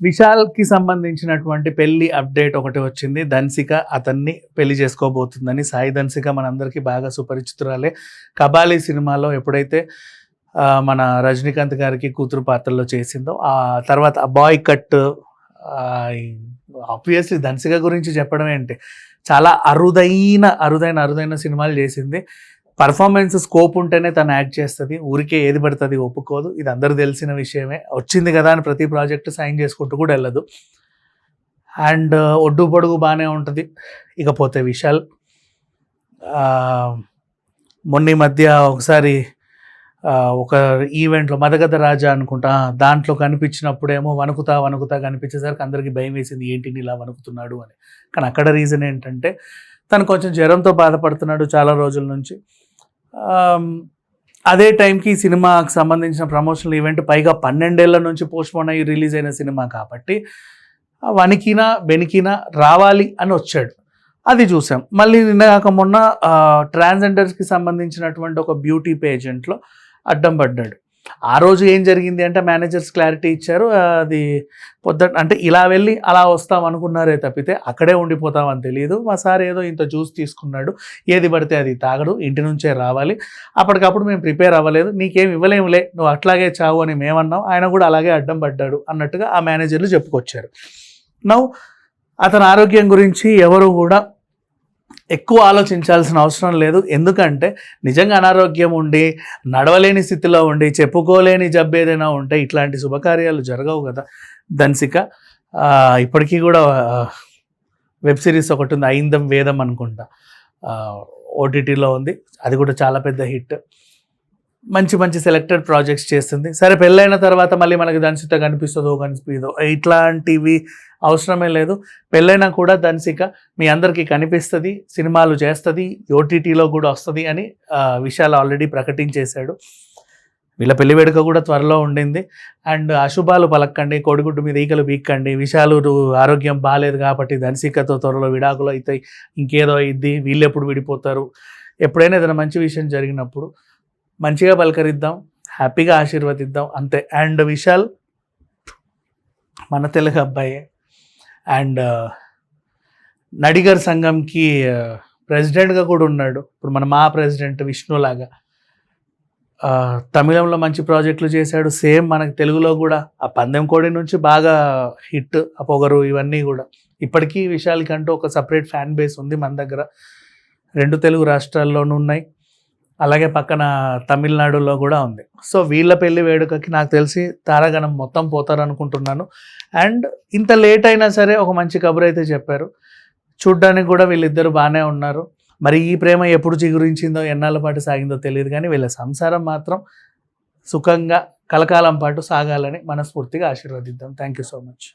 విశాల్కి సంబంధించినటువంటి పెళ్ళి అప్డేట్ ఒకటి వచ్చింది. ధన్సిక అతన్ని పెళ్ళి చేసుకోబోతుందని సాయి ధన్సిక మనందరికీ బాగా సుపరిచితురాలే. కబాలి సినిమాలో ఎప్పుడైతే మన రజనీకాంత్ గారికి కూతురు పాత్రలో చేసిందో ఆ తర్వాత బాయ్ కట్ ఆబ్వియస్లీ ధన్సిక గురించి చెప్పడం ఏంటి చాలా అరుదైన అరుదైన అరుదైన సినిమాలు చేసింది. పర్ఫార్మెన్స్ స్కోప్ ఉంటేనే తను యాక్ట్ చేస్తుంది. ఊరికే ఏది పడుతుంది ఒప్పుకోదు. ఇది అందరూ తెలిసిన విషయమే. వచ్చింది కదా అని ప్రతి ప్రాజెక్ట్ సైన్ చేసుకుంటూ కూడా వెళ్ళదు. అండ్ uh, ఒడ్డు పొడుగు బాగానే ఉంటుంది. ఇకపోతే విశాల్ మొన్న మధ్య ఒకసారి ఒక ఈవెంట్లో మదగద రాజా అనుకుంటా దాంట్లో కనిపించినప్పుడేమో వణుకుతా వణుకుతా కనిపించేసరికి అందరికీ భయం వేసింది ఏంటి ఇలా వణుకుతున్నాడు అని. కానీ అక్కడ రీజన్ ఏంటంటే తను కొంచెం జ్వరంతో బాధపడుతున్నాడు చాలా రోజుల నుంచి. అదే టైంకి సినిమాకి సంబంధించిన ప్రమోషనల్ ఈవెంట్ పైగా పన్నెండేళ్ళ నుంచి పోస్ట్పోన్ అయ్యి రిలీజ్ అయిన సినిమా కాబట్టి ఆ వణికినా బెనికినా రావాలి అని వచ్చాడు. అది చూసాం. మళ్ళీ నిన్న కాక మొన్న ట్రాన్స్జెండర్స్కి సంబంధించినటువంటి ఒక బ్యూటీ పేజెంట్లో అడ్డం పడ్డాడు. ఆ రోజు ఏం జరిగింది అంటే మేనేజర్స్ క్లారిటీ ఇచ్చారు అది పొద్దు అంటే ఇలా వెళ్ళి అలా వస్తాం అనుకున్నారే తప్పితే అక్కడే ఉండిపోతామని తెలియదు. మా సార్ ఏదో ఇంత జ్యూస్ తీసుకున్నాడు ఏది పడితే అది తాగడు ఇంటి నుంచే రావాలి. అప్పటికప్పుడు మేము ప్రిపేర్ అవ్వలేదు. నీకేం ఇవ్వలేములే నువ్వు అట్లాగే చావు అని మేమన్నాం. ఆయన కూడా అలాగే అడ్డం పడ్డాడు అన్నట్టుగా ఆ మేనేజర్లు చెప్పుకొచ్చారు. నవ్వు అతని ఆరోగ్యం గురించి ఎవరు కూడా ఎక్కువ ఆలోచించాల్సిన అవసరం లేదు. ఎందుకంటే నిజంగా అనారోగ్యం ఉండి నడవలేని స్థితిలో ఉండి చెప్పుకోలేని జబ్బు ఏదైనా ఉంటే ఇట్లాంటి శుభకార్యాలు జరగవు కదా. ధన్సిక ఇప్పటికీ కూడా వెబ్ సిరీస్ ఒకటి ఉంది ఐందం వేదం అనుకుంటా. ఓటీటీలో ఉంది. అది కూడా చాలా పెద్ద హిట్. మంచి మంచి సెలెక్టెడ్ ప్రాజెక్ట్స్ చేస్తుంది. సరే పెళ్ళైన తర్వాత మళ్ళీ మనకి ధన్సిత కనిపిస్తుందో కనిపిదో ఇట్లాంటివి అవసరమే లేదు. పెళ్ళైనా కూడా ధన్సిక మీ అందరికీ కనిపిస్తుంది సినిమాలు చేస్తుంది ఓటీటీలో కూడా వస్తుంది అని విషయాలు విశాల్ ఆల్రెడీ ప్రకటించేశాడు. వీళ్ళ పెళ్ళి వేడుక కూడా త్వరలో ఉండింది. అండ్ అశుభాలు పలక్కండి కోడిగుడ్డు మీద ఈకలు బీక్కండి విశాలు ఆరోగ్యం బాగాలేదు కాబట్టి ధన్సికతో త్వరలో విడాకులు అవుతాయి ఇంకేదో అయింది వీళ్ళు ఎప్పుడు విడిపోతారు? ఎప్పుడైనా ఏదైనా మంచి విషయం జరిగినప్పుడు మంచిగా పలకరిద్దాం హ్యాపీగా ఆశీర్వదిద్దాం అంతే. అండ్ విశాల్ మన తెలుగు అబ్బాయే. అండ్ నడిగర్ సంఘంకి ప్రెసిడెంట్గా కూడా ఉన్నాడు. ఇప్పుడు మన మా ప్రెసిడెంట్ విష్ణులాగా తమిళంలో మంచి ప్రాజెక్టులు చేశాడు. సేమ్ మనకి తెలుగులో కూడా. ఆ పందెం కోడి నుంచి బాగా హిట్ ఆ పొగరు ఇవన్నీ కూడా. ఇప్పటికీ విశాల్కి అంటూ ఒక సపరేట్ ఫ్యాన్ బేస్ ఉంది మన దగ్గర. రెండు తెలుగు రాష్ట్రాల్లోనూ ఉన్నాయి. అలాగే పక్కన తమిళనాడులో కూడా ఉంది. సో వీళ్ళ పెళ్ళి వేడుకకి నాకు తెలిసి తారాగణం మొత్తం పోతారు అనుకుంటున్నాను అండ్ ఇంత లేట్ అయినా సరే ఒక మంచి కబురు అయితే చెప్పారు. చూడ్డానికి కూడా వీళ్ళిద్దరు బాగానే ఉన్నారు. మరి ఈ ప్రేమ ఎప్పుడు చిగురించిందో ఎన్నాళ్ళ పాటు సాగిందో తెలియదు కానీ వీళ్ళ సంసారం మాత్రం సుఖంగా కలకాలం పాటు సాగాలని మనస్ఫూర్తిగా ఆశీర్వదిద్దాం. Thank you so much